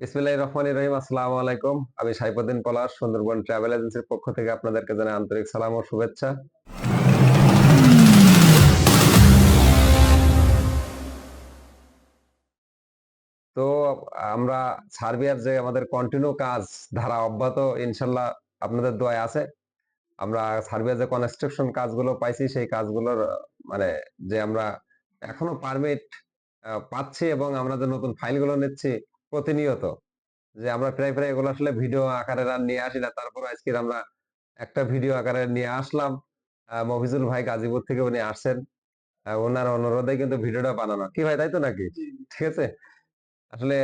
বিসমিল্লাহ রহমান রহিম, আসসালামু আলাইকুম। আমি সাইফুদ্দিন পলাশ, সুন্দরবন ট্রাভেল এজেন্সির পক্ষ থেকে আপনাদেরকে জানাই আন্তরিক সালাম ও শুভেচ্ছা। তো আমরা সার্বিয়ার যে আমাদের কন্টিনিউ কাজ, ধারা অব্যাহত, ইনশাল্লাহ আপনাদের দোয়ায় আছে। আমরা সার্বিয়ার যে কনস্ট্রাকশন কাজগুলো পাইছি, সেই কাজগুলোর মানে যে আমরা এখনও পারমিট পাচ্ছি এবং আমরা যে নতুন ফাইলগুলো নিচ্ছি প্রতিনিয়ত। যে আমরা প্রায় প্রায় এগুলো আসলে ভিডিও আকারে আর নিয়ে আসি না। তারপর আজকে আমরা একটা ভিডিও আকারে নিয়ে আসলাম। মফিজুল ভাই গাজীপুর থেকে উনি আসছেন। ওনার অনুরোধে কিন্তু ভিডিওটা বানানো। কি ভাই তাই তো নাকি? ঠিক আছে? আসলে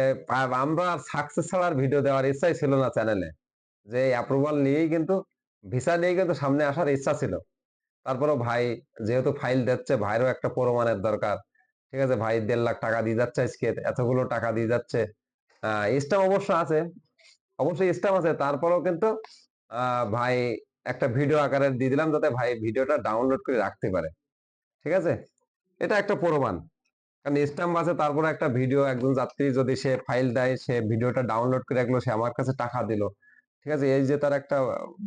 আমরা সাকসেস ছাড়া ভিডিও দেওয়ার ইচ্ছাই ছিল না চ্যানেলে যে অ্যাপ্রুভাল নিয়েই কিন্তু ভিসা নিয়ে কিন্তু সামনে আসার ইচ্ছা ছিল। তারপরেও ভাই যেহেতু ফাইল দিচ্ছে ভাইয়েরও একটা প্রমাণের দরকার। ঠিক আছে? ভাই দেড় লাখ টাকা দিয়ে যাচ্ছে আজকে এতগুলো টাকা দিয়ে যাচ্ছে। স্টাম্প অবশ্য আছে। অবশ্যই স্টাম্প আছে। তারপরেও কিন্তু ভাই একটা ভিডিও আকারে দিয়ে দিলাম যাতে ভাই ভিডিওটা ডাউনলোড করে রাখতে পারে। ঠিক আছে? এটা একটা প্রমাণ। কারণ স্টাম্প আছে, তারপরে একটা ভিডিও একজন যাত্রী যদি সে ফাইল দেয়, সে ভিডিওটা ডাউনলোড করে রাখল, সে আমার কাছে টাকা দিল। ঠিক আছে? এই যে তার একটা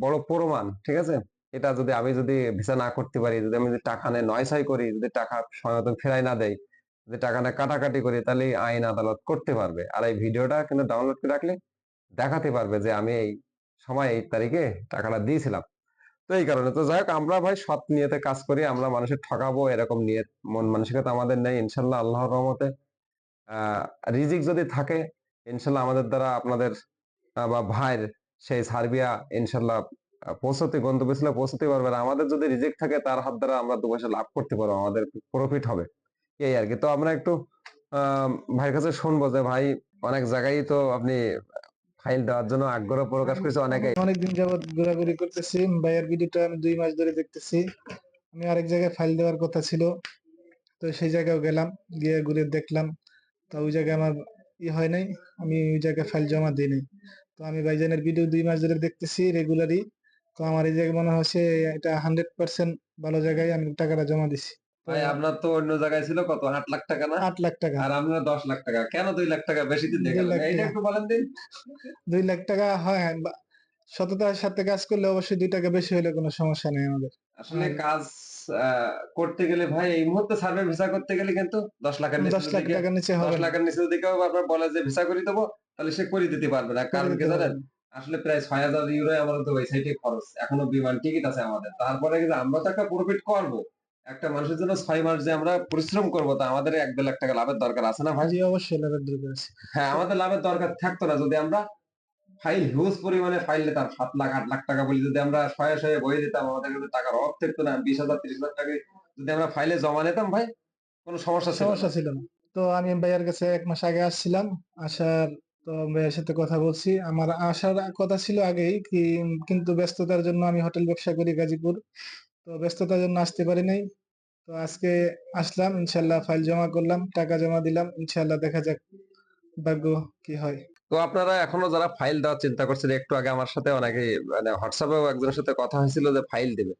বড় প্রমাণ। ঠিক আছে? এটা যদি আমি যদি ভিসা না করতে পারি, যদি আমি যদি টাকা নিয়ে নয়সাই করি, যদি টাকা সময় ফেরাই না দেই যদি টাকা নিয়ে কাটাকাটি করি তাহলে আইন আদালত করতে পারবে। আর এই ভিডিওটা কিন্তু ডাউনলোড করে রাখলে দেখাতে পারবে যে আমি এই সময় এই তারিখে টাকাটা দিয়েছিলাম। তো এই কারণে তো যাই হোক, আমরা ভাই সৎ নিয়তে কাজ করি, আমরা মানুষের ঠকাবো, এরকম নিয়ে মন মানসিকতা আমাদের নেই। ইনশাল্লাহ আল্লাহর রহমতে রিজিক যদি থাকে, ইনশাল্লাহ আমাদের দ্বারা আপনাদের বা ভাইয়ের সেই সার্বিয়া ইনশাল্লাহ পৌঁছতে, গন্তব্যস্থলে পৌঁছতে পারবে। আর আমাদের যদি রিজেক থাকে, তার হাত দ্বারা আমরা দু পয়সা লাভ করতে পারব, আমাদের প্রফিট হবে। এই আর কি। তো আমরা একটু ভাইয়ের কাছে শুনব যে ভাই অনেক জায়গায় তো আপনি ফাইল দেওয়ার জন্য আগ্রহ প্রকাশ করেছে অনেকে অনেকদিন যাবত ঘোরাঘুরি করতেছি। ভাইয়ার ভিডিওটা আমি দুই মাস ধরে দেখতেছি। আমি আরেক জায়গায় ফাইল দেওয়ার কথা ছিল। তো সেই জায়গায় গেলাম গিয়ে ঘুরে দেখলাম। তো ওই জায়গায় আমার ই হয় নাই আমি ওই জায়গায় ফাইল জমা দিই নাই। তো আমি ভাইজানের ভিডিও দুই মাস ধরে দেখতেছি রেগুলারই তো আমার এই জায়গায় মনে হচ্ছে এটা হান্ড্রেড পার্সেন্ট ভালো জায়গায় আমি টাকাটা জমা দিছি। ভাই আপনার তো অন্য জায়গায় ছিল কত? আট লাখ টাকা না? আট লাখ টাকা। আর আপনার দশ লাখ টাকা। কেন দুই লাখ টাকা বেশি লাখ এইটা টাকা। একটু বলেন দিন। দুই লাখ টাকা হয় সততার সাথে কাজ করলে অবশ্যই দুই টাকা বেশি হলে কোনো সমস্যা নেই আমাদের। আসলে কাজ করতে গেলে ভাই এই মুহূর্তে সার্ভে ভিসা করতে গেলে কিন্তু দশ লাখের নিচে দশ লাখ টাকার নিচে দশ। লাখের নিচে যদি কেউ আপনার বলে যে ভিসা করে দেবো তাহলে সে করে দিতে পারবে না। কারণ কি জানেন? আসলে প্রায় ছয় হাজার ইউরো আমাদের তো ওই সাইডে খরচ। এখনও বিমান টিকিট আছে আমাদের। তারপরে কিন্তু আমরা তো একটা প্রফিট করব। একটা মানুষের জন্য ছয় মাস যে আমরা পরিশ্রম করব তা আমাদের এক দেড় লাখ টাকা লাভের দরকার আছে না ভাই? অবশ্যই লাভের দরকার আছে। হ্যাঁ আমাদের লাভের দরকার থাকতো না। যদি আমরা ফাইল হিউজ পরিমাণে ফাইল নিতাম সাত লাখ আট লাখ টাকা বলে যদি আমরা শয়ে শয়ে বই দিতাম আমাদের কিন্তু টাকার অভাব থাকতো না। বিশ হাজার তিরিশ হাজার টাকা যদি আমরা ফাইলে জমা নিতাম ভাই কোনো সমস্যা সমস্যা ছিল না। তো আমি ভাইয়ার কাছে এক মাস আগে আসছিলাম। আসার তো ভাইয়ার সাথে কথা বলছি। আমার আসার কথা ছিল আগেই কি কিন্তু ব্যস্ততার জন্য আমি হোটেল ব্যবসা করি গাজীপুর। তো ব্যস্ততার জন্য আসতে পারি নাই। তো আজকে আসলাম, ইনশাল্লাহ ফাইল জমা করলাম, টাকা জমা দিলাম, ইনশাল্লাহ দেখা যাক ভাগ্য কি হয়। তো আপনারা এখনও যারা ফাইল দেওয়ার চিন্তা করছেন, একটু আগে আমার সাথে অনেকে মানে হোয়াটসঅ্যাপেও একজনের সাথে কথা হয়েছিল যে ফাইল দেবে।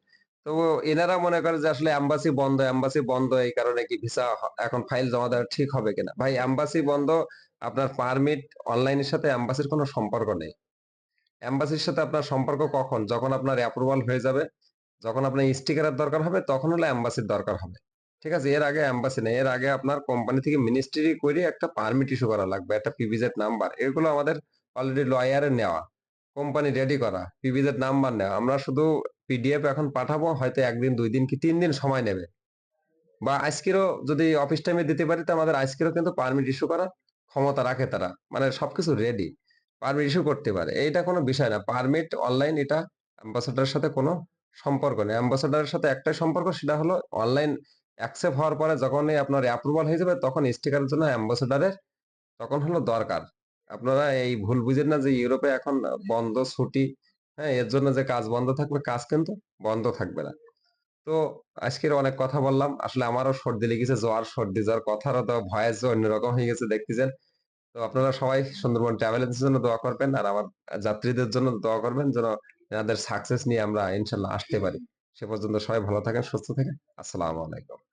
তো এনারা মনে করে যে আসলে এম্বাসি বন্ধ এম্বাসি বন্ধ এই কারণে কি ভিসা এখন ফাইল জমা দেওয়া ঠিক হবে কিনা? ভাই এম্বাসি বন্ধ, আপনার পারমিট অনলাইনের সাথে এম্বাসির কোনো সম্পর্ক নেই। এম্বাসির সাথে আপনার সম্পর্ক কখন? যখন আপনার অ্যাপ্রুভাল হয়ে যাবে যখন আপনার স্টিকারের দরকার হবে, তখন হলে এম্বাসির দরকার হবে। ঠিক আছে? এর আগে অ্যাম্বাসি নেই, এর আগে আপনার কোম্পানি থেকে মিনিস্ট্রি করে একটা পারমিট ইস্যু করা লাগবে, একটা পিভিজেড নাম্বার এগুলো আমাদের অলরেডি লয়ারে নেওয়া। কোম্পানি রেডি করা পিভিজেড নাম্বার নেওয়া। আমরা শুধু পিডিএফ এখন পাঠাবো, হয়তো একদিন, দুই দিন কি তিন দিন সময় নেবে। বা আজকেরও যদি অফিস টাইমে দিতে পারি, তো আমাদের আজকেরও কিন্তু পারমিট ইস্যু করার ক্ষমতা রাখে তারা। মানে সবকিছু রেডি পারমিট ইস্যু করতে পারে। এইটা কোনো বিষয় না। পারমিট অনলাইন এটা অ্যাম্বাসেডারের সাথে কোনো সম্পর্ক নেই। অ্যাম্বাসেডারের সাথে একটাই সম্পর্ক সেটা হলো অনলাইন অ্যাকসেপ্ট হওয়ার পরে যখনই আপনার অ্যাপ্রুভাল হয়ে যাবে তখন স্টিকারের জন্য অ্যাম্বাসেডারের তখন হলো দরকার। আপনারা এই ভুল বুঝেন না যে ইউরোপে এখন বন্ধ, ছুটি হ্যাঁ এর জন্য যে কাজ বন্ধ থাকবে, কাজ কিন্তু বন্ধ থাকবে না। তো আজকের অনেক কথা বললাম। আসলে আমারও সর্দি লেগেছে, জ্বর, সর্দি, জ্বর, কথারও তো ভয়েস অন্যরকম হয়ে গেছে, দেখতেছেন। তো আপনারা সবাই সুন্দরবন ট্রাভেল এজেন্সির জন্য দোয়া করবেন আর আমার যাত্রীদের জন্য দোয়া করবেন যেন এনাদের সাকসেস নিয়ে আমরা ইনশাল্লাহ আসতে পারি। সে পর্যন্ত সবাই ভালো থাকেন, সুস্থ থাকেন। আসসালামু আলাইকুম।